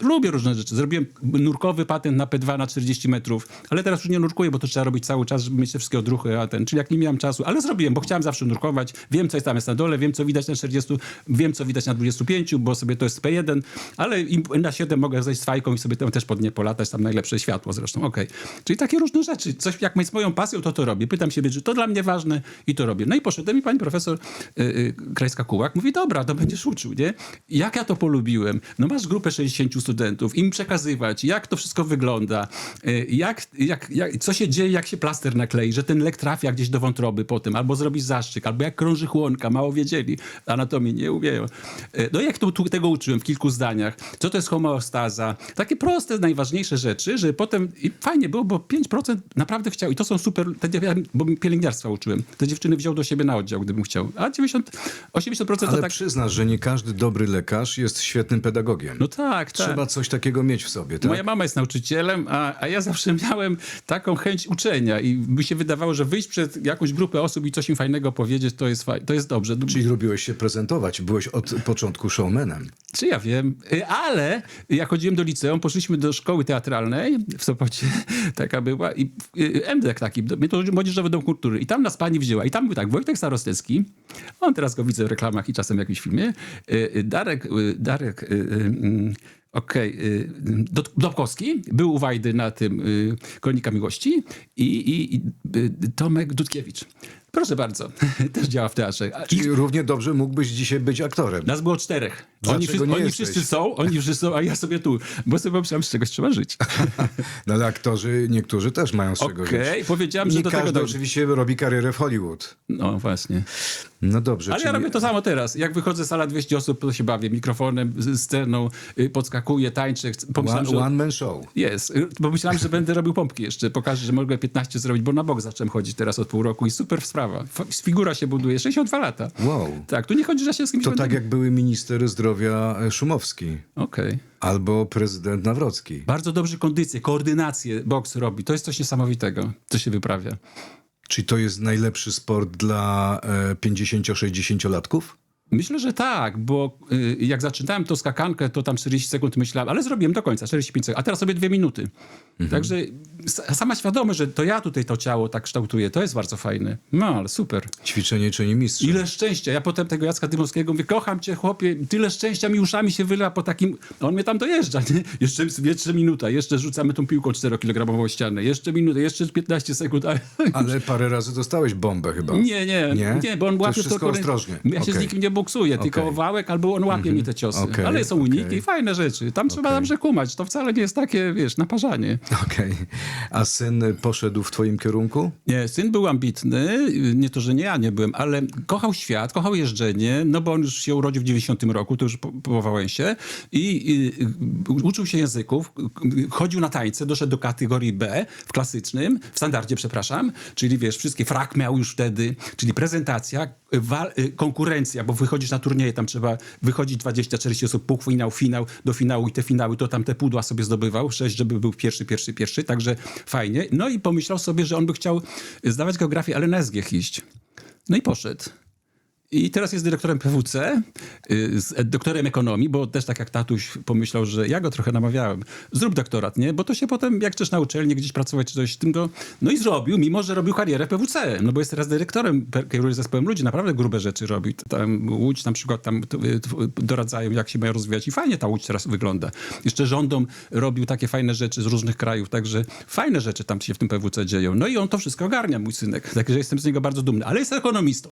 Lubię różne rzeczy. Zrobiłem nurkowy patent na P2 na 40 metrów, ale teraz już nie nurkuję, bo to trzeba robić cały czas, żeby mieć te wszystkie odruchy, a ten, czyli jak nie miałem czasu, ale zrobiłem, bo chciałem zawsze nurkować, wiem, co jest tam jest na dole, wiem, co widać na 40, wiem, co widać na 25, bo sobie to jest P1, ale na 7 mogę zejść z fajką i sobie tam też pod nie polatać, tam najlepsze światło zresztą, okej. Czyli takie różne rzeczy. Coś, jak jest moją pasją, to to robię. Pytam się, czy to dla mnie ważne i to robię. No i poszedłem i pani profesor y, y, Krajska-Kułak mówi, dobra, to będziesz uczył, nie? Jak ja to polubiłem? No masz grupę 60 studentów, im przekazywać, jak to wszystko wygląda, y, jak, jak, jak, co się dzieje, jak się plaster naklei, że ten lek trafia gdzieś do wątroby potem, albo zrobisz zaszczyk, albo jak krąży chłonka, mało wiedzieli, anatomii nie umieją. Y, No jak to, tego uczyłem w kilku zdaniach, co to jest homeostaza, takie proste, najważniejsze rzeczy, że potem i fajnie było, bo 5% naprawdę chciał i to są super, bo pielęgniarstwa uczyłem, te dziewczyny wziął do siebie na oddział, gdybym chciał, a 90, 80% to Ale tak... przyznasz, że nie każdy dobry lekarz jest świetnym pedagogiem. No tak, tak. Trzeba coś takiego mieć w sobie, tak? Moja mama jest nauczycielem, a, a ja zawsze miałem taką chęć uczenia i mi się wydawało, że wyjść przed jakąś grupę osób i coś im fajnego powiedzieć, to jest, to jest dobrze. Czyli lubiłeś się prezentować, byłeś od początku showmanem. Czy ja wiem, Y, ale jak chodziłem do liceum, poszliśmy do szkoły teatralnej w Sopocie, taka była, i y, MDK taki, Młodzieżowy Dom Kultury. I tam nas pani wzięła. I tam był tak, Wojtek Starostecki, on teraz go widzę w reklamach i czasem w jakimś filmie, y, y, Darek, y, Darek, y, y, mm, okej, y, Dot- Dobkowski, był u Wajdy na tym y, Kronika Miłości i, i, i y, Tomek Dudkiewicz. Proszę bardzo, też działa w teatrze. Czyli równie dobrze mógłbyś dzisiaj być aktorem. nas było czterech. Dlaczego Oni, wszyscy, oni wszyscy są, oni wszyscy są, a ja sobie tu. Bo sobie pomyślałem, z czegoś trzeba żyć. No ale aktorzy, niektórzy też mają z czego Okej, żyć. powiedziałem, że Nie do tego każdy dojdzie. oczywiście robi karierę w Hollywood. No właśnie. No dobrze, Ale czyli... ja robię to samo teraz. Jak wychodzę z sala 200 osób, to się bawię mikrofonem, sceną, y, podskakuję, Chcę- Pomyślałem, One, że... one man show. Jest. Y, Bo myślałem, że będę robił pompki jeszcze. Pokażę, że mogę 15 zrobić, bo na bok zacząłem chodzić teraz od pół roku i super sprawa. Figura się buduje. 62 lata. Wow. Tak, tu nie chodzi, że się z kimś To będę... tak jak były minister zdrowia e, Szumowski Okej. albo prezydent Nawrocki. Bardzo dobrze kondycję, koordynację boks robi. To jest coś niesamowitego, co się wyprawia. Czyli to jest najlepszy sport dla e, 50-60-latków? Myślę, że tak, bo y, jak zaczynałem tą skakankę, to tam 40 sekund myślałem, ale zrobiłem do końca, 45 sekund, a teraz sobie dwie minuty. Także s- sama świadomość, że to ja tutaj to ciało tak kształtuję, to jest bardzo fajne. No, ale super. Ćwiczenie czyni mistrza. Ile szczęścia. Ja potem tego Jacka Dymowskiego mówię, kocham cię chłopie, tyle szczęścia mi uszami się wylewa po takim... A on mnie tam dojeżdża, nie? Jeszcze, jeszcze minuta, jeszcze rzucamy tą piłką 4-kilogramową o ścianę, jeszcze minutę, jeszcze 15 sekund, a... Ale parę razy dostałeś bombę chyba. Nie, nie, Nie? nie, bo on To łapie wszystko korę- ostrożnie. Ja się z Okej. nikim nie boksuję, tylko wałek albo on łapie mi te ciosy. Okej, Ale są uniki, okej. fajne rzeczy. Tam trzeba dobrze kumać. To wcale nie jest takie, wiesz, naparzanie. Okej. A syn poszedł w twoim kierunku? Nie, syn był ambitny, nie to, że nie ja nie byłem, ale kochał świat, kochał jeżdżenie, no bo on już się urodził w 90 roku, to już po, po Wałęsie i, i y, uczył się języków, chodził na tańce, doszedł do kategorii B w klasycznym, w standardzie, przepraszam, czyli wiesz, wszystkie frak miał już wtedy, czyli prezentacja, konkurencja, bo wychodzisz na turnieje, tam trzeba wychodzić 20-40 osób, półfinał, finał, do finału i te finały, to tam te pudła sobie zdobywał, sześć, żeby był pierwszy, pierwszy, pierwszy, także fajnie. No i pomyślał sobie, że on by chciał zdawać geografię, ale na SGH iść. No i poszedł. I teraz jest dyrektorem PWC, y, z, e, doktorem ekonomii, bo też tak jak tatuś pomyślał, że ja go trochę namawiałem. Zrób doktorat, nie? Bo to się potem, jak chcesz na uczelni gdzieś pracować czy coś, tym go... No i zrobił, mimo że robił karierę PWC. No bo jest teraz dyrektorem, kieruje zespołem ludzi, naprawdę grube rzeczy robi. Tam Łódź na przykład tam t- doradzają, jak się mają rozwijać i fajnie ta Łódź teraz wygląda. Jeszcze rządom robił takie fajne rzeczy z różnych krajów, także fajne rzeczy tam się w tym PWC dzieją. No i on to wszystko ogarnia, mój synek. Także jestem z niego bardzo dumny. Ale jest ekonomistą.